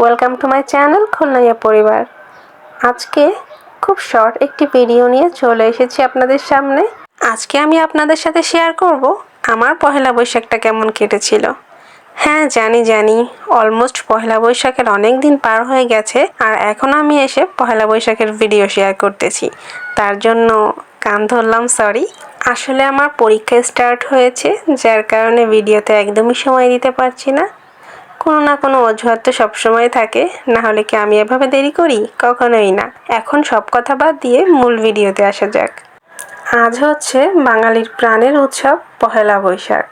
Welcome to my channel খুলনাইয়া পরিবার আজকে খুব শর্ট একটি ভিডিও নিয়ে চলে এসেছি আপনাদের সামনে। আজকে আমি আপনাদের সাথে শেয়ার করব আমার পহেলা বৈশাখটা কেমন কেটেছিল। হ্যাঁ জানি জানি অলমোস্ট পহেলা বৈশাখের অনেক দিন পার হয়ে গেছে আর এখন আমি এসে পহেলা বৈশাখের ভিডিও শেয়ার করতেছি। তার জন্য কান ধরলাম সরি আসলে আমার পরীক্ষা স্টার্ট হয়েছে, যার কারণে ভিডিওতে একদমই সময় দিতে পারছি না। কোনো না কোনো অজুহাত তো সবসময় থাকে। না হলে কি আমি এভাবে দেরি করি? কখনোই না। এখন সব কথা বাদ দিয়ে মূল ভিডিওতে আসা যাক। আজ হচ্ছে বাঙালির প্রাণের উৎসব, পহেলা বৈশাখ।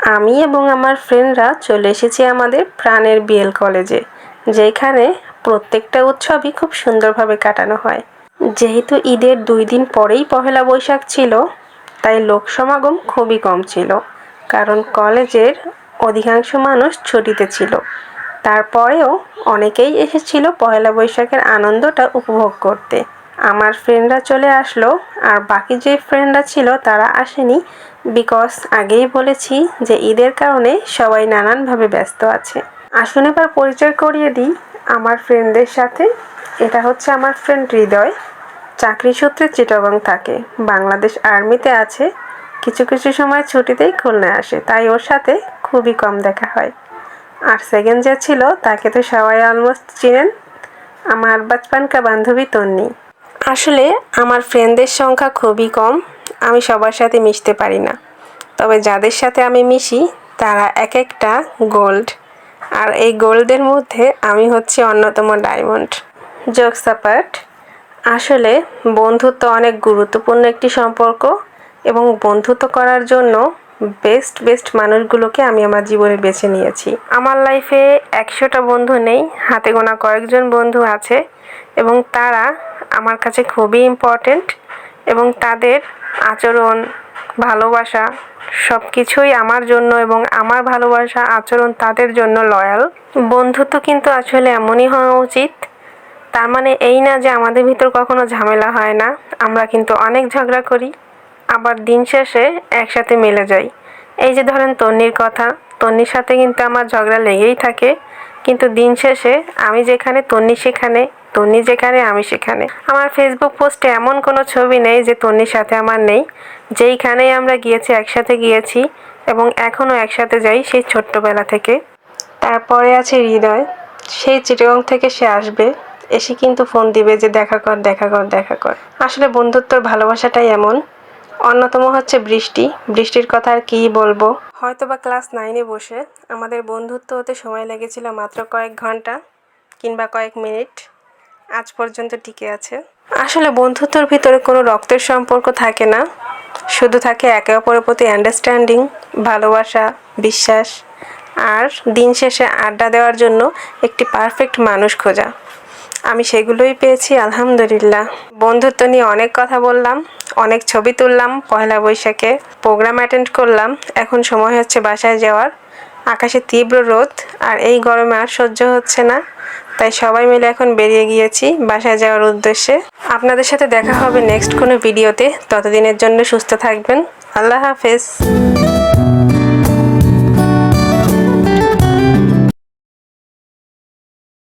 আমি এবং আমার ফ্রেন্ডরা চলে এসেছি আমাদের প্রাণের বিএল কলেজে, যেখানে প্রত্যেকটা উৎসবই খুব সুন্দরভাবে কাটানো হয়। যেহেতু ঈদের দুই দিন পরেই পহেলা বৈশাখ ছিল, তাই লোক সমাগম খুবই কম ছিল। কারণ কলেজের অধিকাংশ মানুষ ছুটিতে ছিল। তারপরেও অনেকেই এসেছিল পয়লা বৈশাখের আনন্দটা উপভোগ করতে। আমার ফ্রেন্ডরা চলে আসলো, আর বাকি যে ফ্রেন্ডরা ছিল তারা আসেনি বিকজ আগেই বলেছি যে ঈদের কারণে সবাই নানানভাবে ব্যস্ত আছে। আসুন এবার পরিচয় করিয়ে দিই আমার ফ্রেন্ডদের সাথে। এটা হচ্ছে আমার ফ্রেন্ড হৃদয়। চাকরি সূত্রে চিটাগং থাকে। বাংলাদেশ আর্মিতে আছে। কিছু কিছু সময় ছুটিতেই খুলনায় আসে। তাই ওর সাথে খুবই কম দেখা হয়। আর সেকেন্ড যে ছিল, তাকে তো সবাই অলমোস্ট চিনেন। আমার বাচপানকা বান্ধবী তন্নি। আসলে আমার ফ্রেন্ডদের সংখ্যা খুবই কম, আমি সবার সাথে মিশতে পারি না। তবে যাদের সাথে আমি মিশি, তারা এক একটা গোল্ড আর এই গোল্ডের মধ্যে আমি হচ্ছে অন্যতম ডায়মন্ড জোকস অ্যাপার্ট আসলে বন্ধুত্ব অনেক গুরুত্বপূর্ণ একটি সম্পর্ক এবং বন্ধুত্ব করার জন্য বেস্ট বেস্ট মানুষগুলোকে আমি আমার জীবনে বেছে নিয়েছি। আমার লাইফে একশোটা বন্ধু নেই, হাতে গোনা কয়েকজন বন্ধু আছে এবং তারা আমার কাছে খুবই ইম্পর্টেন্ট এবং তাদের আচরণ, ভালোবাসা সব কিছুই আমার জন্য এবং আমার ভালোবাসা আচরণ তাদের জন্য লয়াল বন্ধুত্ব কিন্তু আসলে এমনই হওয়া উচিত, তার মানে এই না যে আমাদের ভিতর কখনো ঝামেলা হয় না, আমরা কিন্তু অনেক ঝগড়া করি। আবার দিন শেষে একসাথে মিলে যাই। এই যে ধরেন তন্নির কথা, তন্নির সাথে কিন্তু আমার ঝগড়া লেগেই থাকে। কিন্তু দিন শেষে আমি যেখানে, তন্নি সেখানে, তন্নি যেখানে, আমি সেখানে। আমার ফেসবুক পোস্টে এমন কোনো ছবি নেই যে তন্নির সাথে আমার নেই। যেইখানেই আমরা গিয়েছি, একসাথে গিয়েছি এবং এখনও একসাথে যাই সেই ছোট্টবেলা থেকে। তারপরে আছে হৃদয়। সেই চিটগং থেকে সে আসবে। এসে কিন্তু ফোন দিবে যে দেখা কর দেখা কর দেখা কর। আসলে বন্ধুত্বর ভালোবাসাটাই এমন অন্যতম হচ্ছে বৃষ্টি। বৃষ্টির কথা আর কী বলব? হয়তো বা ক্লাস নাইনে বসে আমাদের বন্ধুত্ব হতে সময় লেগেছিল মাত্র কয়েক ঘণ্টা কিংবা কয়েক মিনিট। আজ পর্যন্ত টিকে আছে। আসলে বন্ধুত্বর ভিতরে কোনো রক্তের সম্পর্ক থাকে না। শুধু থাকে একে অপরের প্রতি আন্ডারস্ট্যান্ডিং ভালোবাসা বিশ্বাস। আর দিন শেষে আড্ডা দেওয়ার জন্য একটি পারফেক্ট মানুষ খোঁজা। আমি সেগুলোই পেয়েছি, আলহামদুলিল্লাহ। বন্ধুত্ব নিয়ে অনেক কথা বললাম, অনেক ছবি তুললাম পয়লা বৈশাখে প্রোগ্রাম অ্যাটেন্ড করলাম, এখন সময় হচ্ছে বাসায় যাওয়ার। আকাশে তীব্র রোদ আর এই গরমে আর সহ্য হচ্ছে না, তাই সবাই মিলে এখন বেরিয়ে গিয়েছি বাসায় যাওয়ার উদ্দেশ্যে। আপনাদের সাথে দেখা হবে নেক্সট কোনো ভিডিওতে ততদিনের জন্য সুস্থ থাকবেন, আল্লাহ হাফেজ।